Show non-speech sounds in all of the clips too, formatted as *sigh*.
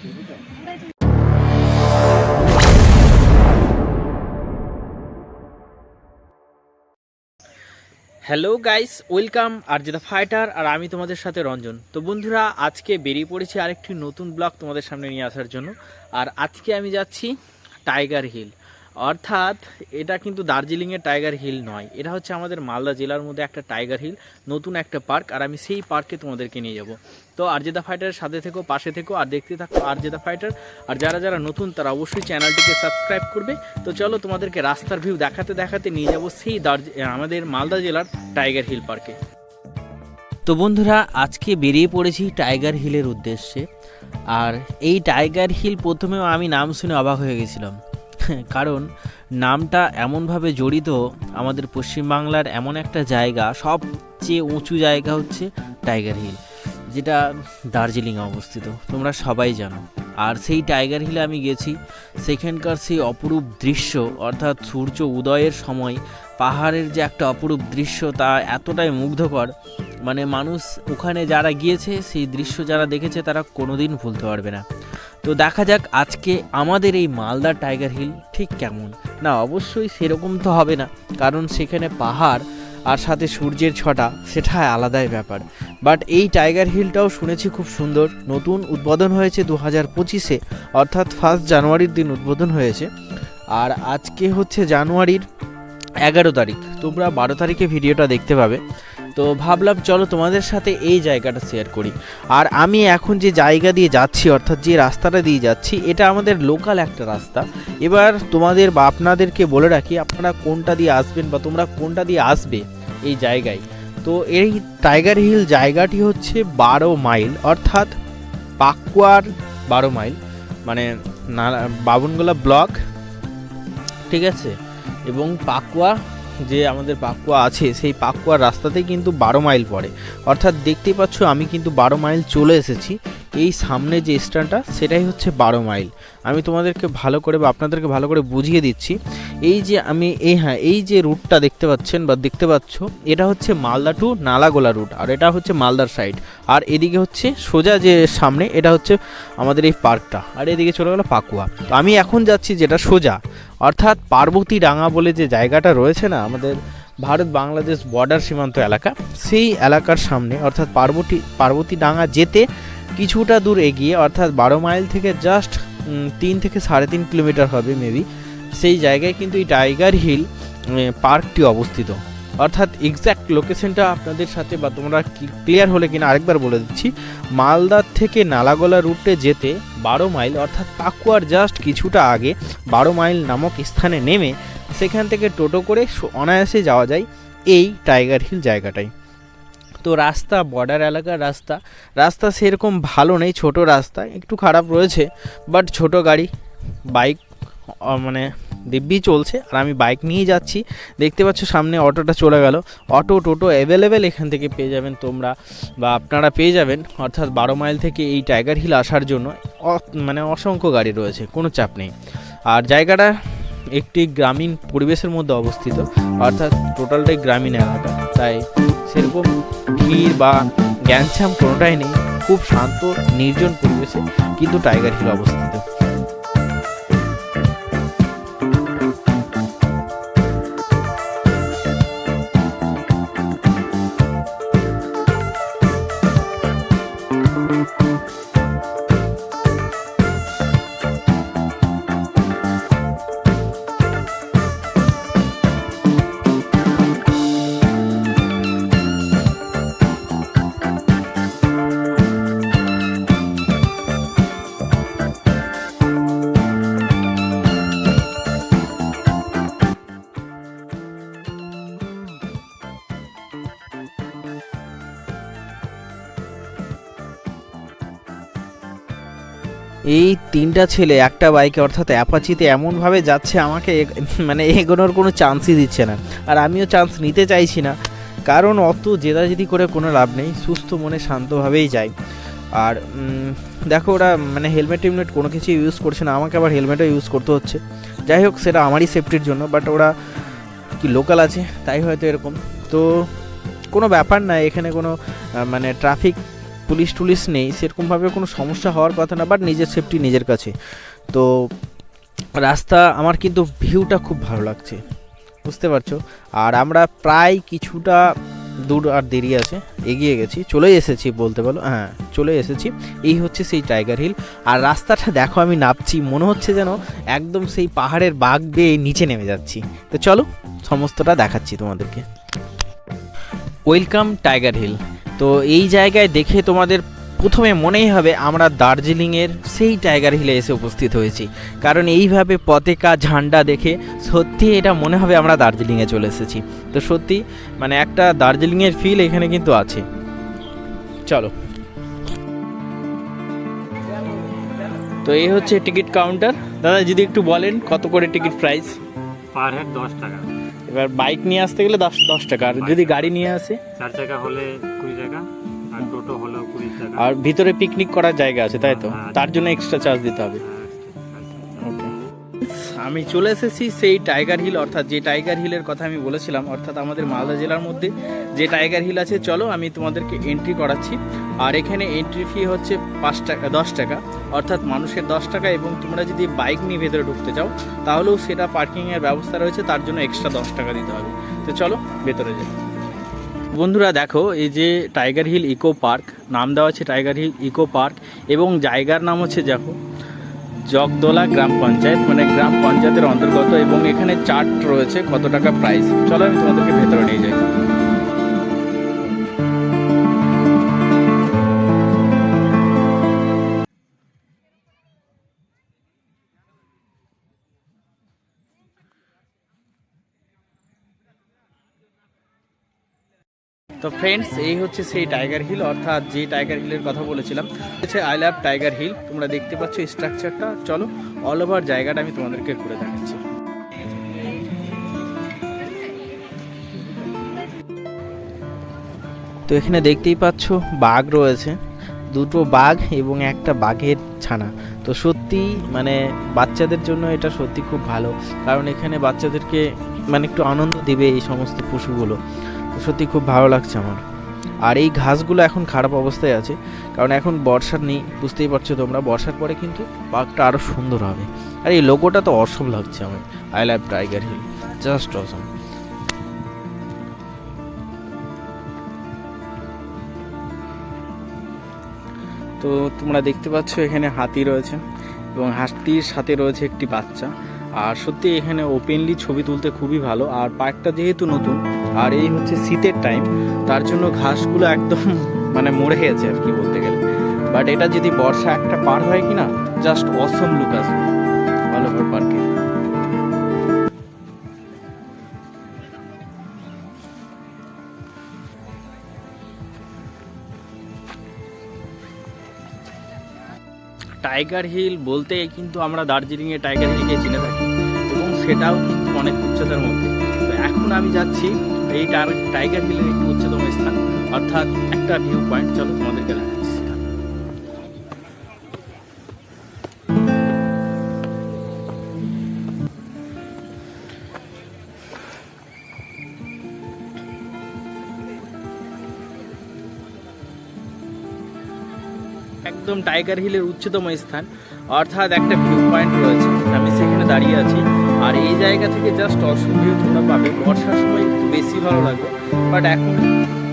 Hello guys, welcome আর যেটা fighter আর আমি তোমাদের সাথে রঞ্জন। তো বন্ধুরা, আজকে বেরিয়ে পড়েছি আরেকটি নতুন ব্লগ তোমাদের সামনে নিয়ে আসার জন্য। আর আজকে আমি যাচ্ছি টাইগার হিল। অর্থাৎ এটা কিন্তু দার্জিলিংয়ের টাইগার হিল নয়। এটা হচ্ছে আমাদের মালদা জেলার মধ্যে একটা টাইগার হিল, নতুন একটা পার্ক, আর আমি সেই পার্কে তোমাদেরকে নিয়ে যাব। তো আরজেদা ফাইটারের সাথে থেকো, পাশে থেকো, আর দেখতে থাকো আরজেদা ফাইটার। আর যারা যারা নতুন, তারা অবশ্যই চ্যানেলটিকে সাবস্ক্রাইব করবে। তো চলো তোমাদেরকে রাস্তার ভিউ দেখাতে দেখাতে নিয়ে যাব সেই দার্জি আমাদের মালদা জেলার টাইগার হিল পার্কে। তো বন্ধুরা, আজকে বেরিয়ে পড়েছি টাইগার হিলের উদ্দেশ্যে। আর এই টাইগার হিল প্রথমেও আমি নাম শুনে অবাক হয়ে গেছিলাম। কারণ নামটা এমনভাবে জড়িত আমাদের পশ্চিমবাংলার এমন একটা জায়গা, সবচেয়ে উঁচু জায়গা হচ্ছে টাইগার হিল যেটা দার্জিলিংয়ে অবস্থিত, তোমরা সবাই জানো। আর সেই টাইগার হিলে আমি গেছি, সেখানকার সেই অপরূপ দৃশ্য, অর্থাৎ সূর্য উদয়ের সময়, পাহাড়ের যে একটা অপরূপ দৃশ্য, তা এতটাই মুগ্ধকর। মানে মানুষ ওখানে যারা গিয়েছে, সেই দৃশ্য যারা দেখেছে, তারা কোনোদিন ভুলতে পারবে না। তো দেখা যাক আজকে আমাদের এই মালদা টাইগার হিল ঠিক কেমন। না, অবশ্যই সেরকম তো হবে না, কারণ সেখানে পাহাড় আর সাথে সূর্যের ছটা, সেটা আলাদাই ব্যাপার। বাট এই টাইগার হিলটাও শুনেছি খুব সুন্দর, নতুন উদ্বোধন হয়েছে দু হাজার পঁচিশে, অর্থাৎ ফার্স্ট জানুয়ারির দিন উদ্বোধন হয়েছে। আর আজকে হচ্ছে জানুয়ারির এগারো তারিখ, তোমরা বারো তারিখে ভিডিওটা দেখতে পাবে। তো ভাবলাম চলো তোমাদের সাথে এই জায়গাটা শেয়ার করি। আর আমি এখন যে জায়গা দিয়ে যাচ্ছি, অর্থাৎ যে রাস্তাটা দিয়ে যাচ্ছি, এটা আমাদের লোকাল একটা রাস্তা। এবার তোমাদের বা আপনাদেরকে বলে রাখি, আপনারা কোনটা দিয়ে আসবেন বা তোমরা কোনটা দিয়ে আসবে এই জায়গায়। তো এই টাইগার হিল জায়গাটি হচ্ছে বারো মাইল, অর্থাৎ পাকুয়ার বারো মাইল মানে বাবনগোলা ব্লক, ঠিক আছে? এবং পাকুয়া যে আমাদের পাকুয়া আছে, সেই পাকুয়ার রাস্তাতেই কিন্তু বারো মাইল পড়ে। অর্থাৎ দেখতেই পাচ্ছ আমি কিন্তু বারো মাইল চলে এসেছি। এই সামনে যে স্ট্যান্ডটা, সেটাই হচ্ছে বারো মাইল। আমি তোমাদেরকে ভালো করে বা আপনাদেরকে ভালো করে বুঝিয়ে দিচ্ছি। এই যে আমি, এই হ্যাঁ এই যে রুটটা দেখতে পাচ্ছেন বা দেখতে পাচ্ছ, এটা হচ্ছে মালদা টু নালাগোলা রুট, আর এটা হচ্ছে মালদার সাইড। আর এদিকে হচ্ছে সোজা যে সামনে, এটা হচ্ছে আমাদের এই পার্কটা। আর এদিকে চলে গেলো পাকুয়া। তো আমি এখন যাচ্ছি যেটা সোজা। অর্থাৎ পার্বতী ডাঙা বলে যে জায়গাটা রয়েছে না, আমাদের ভারত বাংলাদেশ বর্ডার সীমান্ত এলাকা, সেই এলাকার সামনে, অর্থাৎ পার্বতী পার্বতী ডাঙা যেতে কিছুটা দূর এগিয়ে, অর্থাৎ বারো মাইল থেকে জাস্ট তিন থেকে সাড়ে তিন কিলোমিটার হবে মেবি সেই জায়গায় কিন্তু এই টাইগার হিল পার্কটি অবস্থিত। অর্থাৎ এক্স্যাক্ট লোকেশনটা আপনাদের সাথে বা তোমরা ক্লিয়ার হলে কিনা আরেকবার বলে দিচ্ছি। মালদার থেকে নালাগোলা রুটে যেতে বারো মাইল অর্থাৎ পাকুয়ার জাস্ট কিছুটা আগে বারো মাইল নামক স্থানে নেমে সেখান থেকে টোটো করে অনায়াসে যাওয়া যায় এই টাইগার হিল জায়গাটায়। তো রাস্তা বর্ডার এলাকার রাস্তা রাস্তা সেরকম ভালো নেই, ছোট রাস্তা, একটু খারাপ রয়েছে বাট ছোট গাড়ি বাইক মানে দিব্যি চলছে আর আমি বাইক নিয়ে যাচ্ছি। দেখতে পাচ্ছ সামনে অটোটা চলে গেল। অটো টোটো অ্যাভেলেবেল এখান থেকে পেয়ে যাবেন তোমরা বা আপনারা পেয়ে যাবেন। অর্থাৎ বারো মাইল থেকে এই টাইগার হিল আসার জন্য মানে অসংখ্য গাড়ি রয়েছে, কোনো চাপ নেই। আর জায়গাটা একটি গ্রামীণ পরিবেশের মধ্যে অবস্থিত। অর্থাৎ টোটালটাই গ্রামীণ এলাকা। তাই সেরকম ভিড় বা গ্যাঞ্ছাম কোনোটাই নেই। খুব শান্ত, নির্জন পরিবেশে কিন্তু টাইগার হিল অবস্থিত। এই তিনটা ছেলে, একটা বাইকে অর্থাৎ অ্যাপাচিতে এমনভাবে যাচ্ছে আমাকে *laughs* মানে এগোনোর কোনো চান্সই দিচ্ছে না। আর আমিও চান্স নিতে চাইছি না। কারণ অত জেদাজেদি করে কোনো লাভ নেই, সুস্থ মনে শান্তভাবেই যাই। আর দেখো ওরা মানে হেলমেট টেলমেট কোনো কিছু ইউজ করছে না। আমাকে আবার হেলমেটও ইউজ করতে হচ্ছে। যাই হোক, সেটা আমারই সেফটির জন্য বাট ওরা কি লোকাল আছে, তাই হয়তো এরকম। তো কোনো ব্যাপার না, এখানে কোনো মানে ট্রাফিক পুলিশ টুলিশ নেই সেরকমভাবে কোনো সমস্যা হওয়ার কথা না বাট নিজের সেফটি নিজের কাছে। তো রাস্তা, আমার কিন্তু ভিউটা খুব ভালো লাগছে, বুঝতে পারছ? আর আমরা প্রায় কিছুটা দূর আর দেরি আছে, এগিয়ে গেছি চলে এসেছি বলতে বলো হ্যাঁ চলে এসেছি। এই হচ্ছে সেই টাইগার হিল আর রাস্তাটা দেখো আমি নামছি, মনে হচ্ছে যেন একদম সেই পাহাড়ের বাঘ বেয়ে নিচে নেমে যাচ্ছি। তো চলো, সমস্তটা দেখাচ্ছি তোমাদেরকে। ওয়েলকাম টাইগার হিল তো এই জায়গায় দেখে তোমাদের প্রথমে মনেই হবে আমরা দার্জিলিংয়ের সেই টাইগার হিলে এসে উপস্থিত হয়েছি। কারণ এইভাবে পতেকা ঝান্ডা দেখে সত্যি এটা মনে হবে আমরা দার্জিলিংয়ে চলে এসেছি। তো সত্যি মানে একটা দার্জিলিংয়ের ফিল এখানে কিন্তু আছে। চলো। তো এই হচ্ছে টিকিট কাউন্টার। দাদা, যদি একটু বলেন কত করে টিকিট প্রাইস পার হেড দশ টাকা। এবার বাইক নিয়ে আসতে গেলে দশ দশ টাকা। আর যদি গাড়ি নিয়ে আসে? চার চাকা হলে কুড়ি টাকা আর টোটো হলেও কুড়ি টাকা। আর ভিতরে পিকনিক করার জায়গা আছে তাই তো? হ্যাঁ, তার জন্য এক্সট্রা চার্জ দিতে হবে। আমি চলে এসেছি সেই টাইগার হিল অর্থাৎ যে টাইগার হিলের কথা আমি বলেছিলাম, অর্থাৎ আমাদের মালদা জেলার মধ্যে যে টাইগার হিল আছে, চলো আমি তোমাদেরকে এন্ট্রি করাচ্ছি। আর এখানে এন্ট্রি ফি হচ্ছে পাঁচ টাকা, দশ টাকা, অর্থাৎ মানুষের দশ টাকা এবং তোমরা যদি বাইক নিয়ে ভেতরে ঢুকতে চাও, তাহলেও সেটা পার্কিংয়ের ব্যবস্থা রয়েছে, তার জন্য এক্সট্রা দশ টাকা দিতে হবে। তো চলো, ভেতরে যাই। বন্ধুরা দেখো, এই যে টাইগার হিল ইকো পার্ক নাম দেওয়া আছে টাইগার হিল ইকো পার্ক এবং জায়গার নাম হচ্ছে, দেখো জগদোলা গ্রাম পঞ্চায়েত মানে গ্রাম পঞ্চায়েতের অন্তর্গত এবং এখানে চার্ট রয়েছে কত টাকা প্রাইস চলো আমি তোমাদেরকে ভেতরে নিয়ে যাই। তো ফ্রেন্ডস এই হচ্ছে সেই টাইগার হিল অর্থাৎ যে টাইগার হিলের কথা বলেছিলাম হচ্ছে আই লাভ টাইগার হিল তোমরা দেখতে পাচ্ছ স্ট্রাকচারটা চলো অল ওভার জায়গাটা আমি তোমাদেরকে ঘুরে দেখাচ্ছি। তো এখানে দেখতেই পাচ্ছ, বাঘ রয়েছে। দুটো বাঘ এবং একটা বাঘের ছানা। তো সত্যি মানে বাচ্চাদের জন্য এটা সত্যি খুব ভালো। কারণ এখানে বাচ্চাদেরকে মানে একটু আনন্দ দিবে এই সমস্ত পশুগুলো। সত্যি খুব ভালো লাগছে আমার। আর এই ঘাসগুলো এখন খারাপ অবস্থায় আছে, কারণ এখন বর্ষার নেই, বুঝতেই পারছ তোমরা। বর্ষার পরে কিন্তু পার্কটা আরও সুন্দর হবে। আর এই লোগোটা তো অসম লাগছে আমার। I love Tiger Hill just awesome তো তোমরা দেখতে পাচ্ছ এখানে হাতি রয়েছে এবং হাতির সাথে রয়েছে একটি বাচ্চা। আর সত্যি এখানে ওপেনলি ছবি তুলতে খুবই ভালো। আর পার্কটা যেহেতু নতুন আর এই হচ্ছে শীতের টাইম তার জন্য ঘাসগুলো একদম *laughs* মানে মরে গেছে আর কি বলতে গেলে। বাট এটা যদি বর্ষা একটা পার হয় কি না জাস্ট অসম লুক আসবে পার্কে টাইগার হিল বলতে কিন্তু আমরা দার্জিলিংয়ে টাইগার হিলকে চিনে থাকি। এবং সেটাও কিন্তু অনেক উচ্চতার মধ্যে। তো এখন আমি যাচ্ছি এই টাইগার হিলের একটু উচ্চতম স্থান। অর্থাৎ একটা ভিউ পয়েন্ট চলো তোমাদেরকে দেখাচ্ছি। একদম টাইগার হিলের উচ্চতম স্থান। অর্থাৎ একটা ভিউ পয়েন্ট রয়েছে। আমি সেখানে দাঁড়িয়ে আছি। আর এই জায়গা থেকে জাস্ট অসুবিধা তোমরা পাবে। বর্ষার সময় একটু বেশি ভালো লাগবে বাট এখন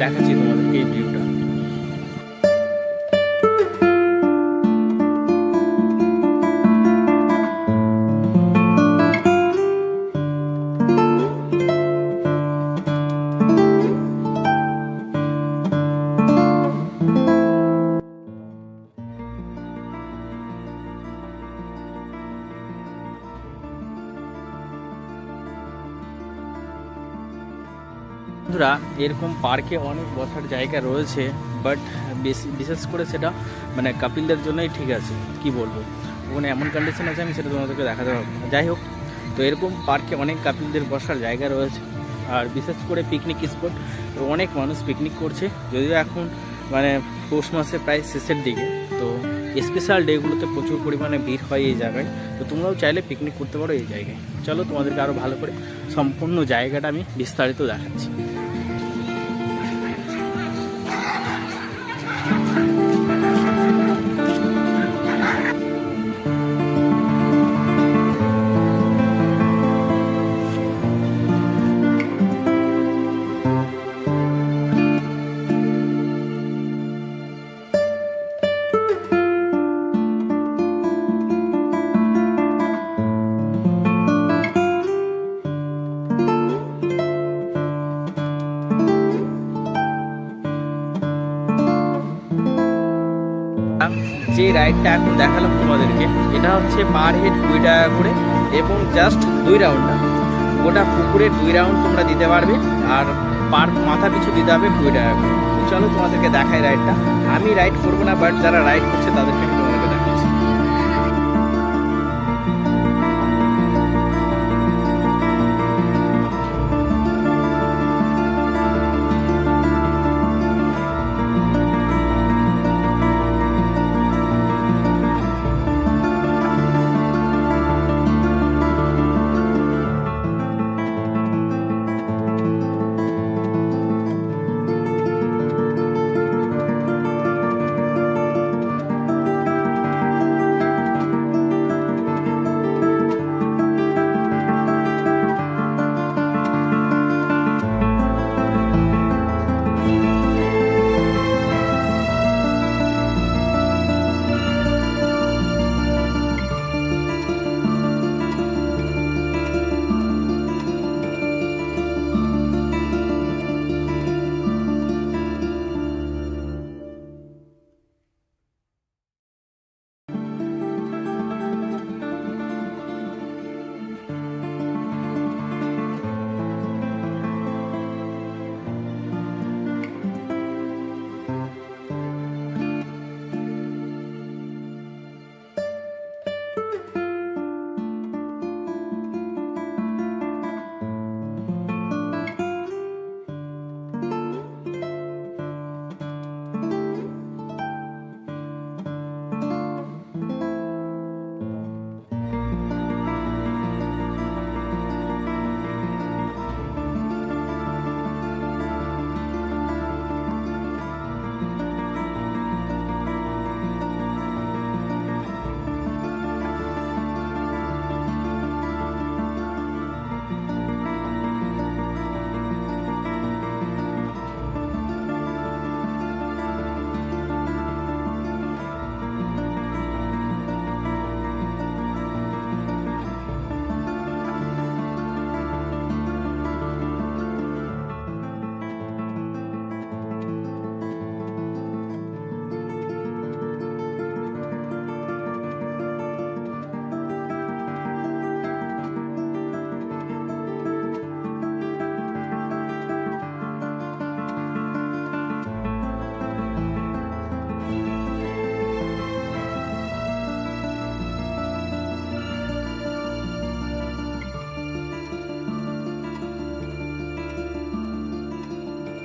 দেখাচ্ছি তোমাদেরকে এই ভিউটা বন্ধুরা, এরকম পার্কে অনেক বসার জায়গা রয়েছে বাট বেশি বিশেষ করে সেটা মানে কাপিলদের জন্যই ঠিক আছে, কি বলব? ওখানে এমন কন্ডিশন আছে, আমি সেটা তোমাদেরকে দেখাতে পারব যাই হোক, তো এরকম পার্কে অনেক কাপিলদের বসার জায়গা রয়েছে, আর বিশেষ করে পিকনিক স্পট অনেক মানুষ পিকনিক করছে, যদিও এখন মানে পৌষ মাসে প্রায় শেষের দিকে, তো স্পেশাল ডেগুলোতে প্রচুর পরিমাণে ভিড় হয় এই জায়গায়, তো তোমরাও চাইলে পিকনিক করতে পারো এই জায়গায়। চলো তোমাদেরকে আরও ভালো করে সম্পূর্ণ জায়গাটা আমি বিস্তারিত দেখাচ্ছি। যে রাইডটা এখন দেখালাম তোমাদেরকে, এটা হচ্ছে পার হেড কুড়ি টাকা করে এবং জাস্ট দুই রাউন্ডটা গোটা পুকুরে দুই রাউন্ড তোমরা দিতে পারবে আর পার মাথা পিছু দিতে হবে কুড়ি টাকা করে। চলো তোমাদেরকে দেখাই রাইডটা আমি রাইড করব না বাট যারা রাইড করছে তাদেরকে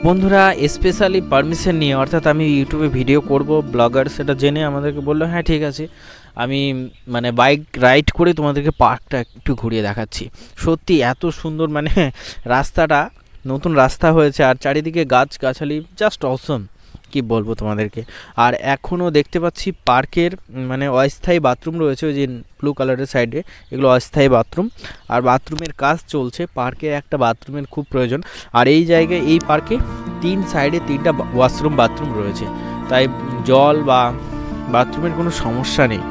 বন্ধুরা স্পেশালি পারমিশন নিয়ে, অর্থাৎ আমি ইউটিউবে ভিডিও করব ব্লগার সেটা জেনে আমাদেরকে বলল হ্যাঁ ঠিক আছে। আমি মানে বাইক রাইড করে তোমাদেরকে পার্কটা একটু ঘুরিয়ে দেখাচ্ছি। সত্যি এত সুন্দর মানে রাস্তাটা নতুন রাস্তা হয়েছে, আর চারিদিকে গাছ গাছালি জাস্ট অসম কি বলব তোমাদেরকে? আর এখনও দেখতে পাচ্ছি পার্কের মানে অস্থায়ী বাথরুম রয়েছে ওই যে ব্লু কালারের সাইডে এগুলো অস্থায়ী বাথরুম। আর বাথরুমের কাজ চলছে, পার্কে একটা বাথরুমের খুব প্রয়োজন। আর এই জায়গায়, এই পার্কে তিন সাইডে তিনটা ওয়াশরুম বাথরুম রয়েছে। তাই জল বা বাথরুমের কোনো সমস্যা নেই।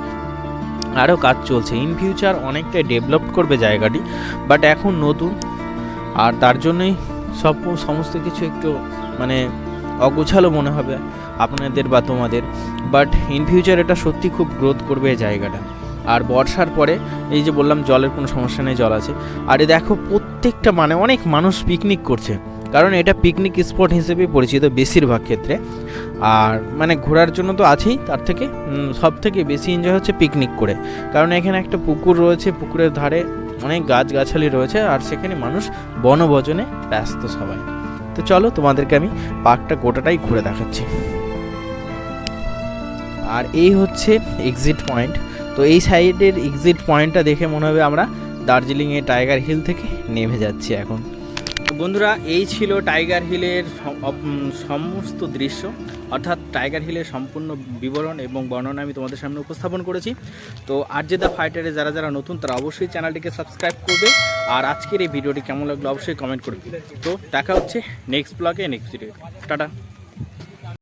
আরও কাজ চলছে। ইন ফিউচার অনেকটাই ডেভেলপ করবে জায়গাটি বাট এখন নতুন। আর তার জন্যই সব, সমস্ত কিছু একটু মানে অগোছালো মনে হবে আপনাদের বা তোমাদের। বাট ইন ফিউচার এটা সত্যি খুব গ্রোথ করবে এই জায়গাটা। আর বর্ষার পরে, এই যে বললাম জলের কোনো সমস্যা নেই, জল আছে। আর এ দেখো, প্রত্যেকটা মানে অনেক মানুষ পিকনিক করছে। কারণ এটা পিকনিক স্পট হিসেবে পরিচিত বেশিরভাগ ক্ষেত্রে। আর মানে ঘোরার জন্য তো আছেই, তার থেকে সব থেকে বেশি এনজয় হচ্ছে পিকনিক করে। কারণ এখানে একটা পুকুর রয়েছে, পুকুরের ধারে অনেক গাছগাছালি রয়েছে, আর সেখানে মানুষ বনভোজনে ব্যস্ত সবাই। তো চলো তোমাদেরকে আমি পার্কটা গোটাটাই ঘুরে দেখাচ্ছি। আর এই হচ্ছে এক্সিট পয়েন্ট তো এই সাইডের এক্সিট পয়েন্টটা দেখে মনে হবে আমরা দার্জিলিংয়ে টাইগার হিল থেকে নেমে যাচ্ছি এখন। বন্ধুরা, এই ছিল টাইগার হিলের সমস্ত দৃশ্য। অর্থাৎ টাইগার হিলের সম্পূর্ণ বিবরণ এবং বর্ণনা আমি তোমাদের সামনে উপস্থাপন করেছি। তো আর যে দ্য ফাইটারে যারা যারা নতুন, তারা অবশ্যই চ্যানেলটিকে সাবস্ক্রাইব করবে। আর আজকের এই ভিডিওটি কেমন লাগল অবশ্যই কমেন্ট করবে তো দেখা হচ্ছে নেক্সট ব্লগে নেক্সট ভিডিও টাটা।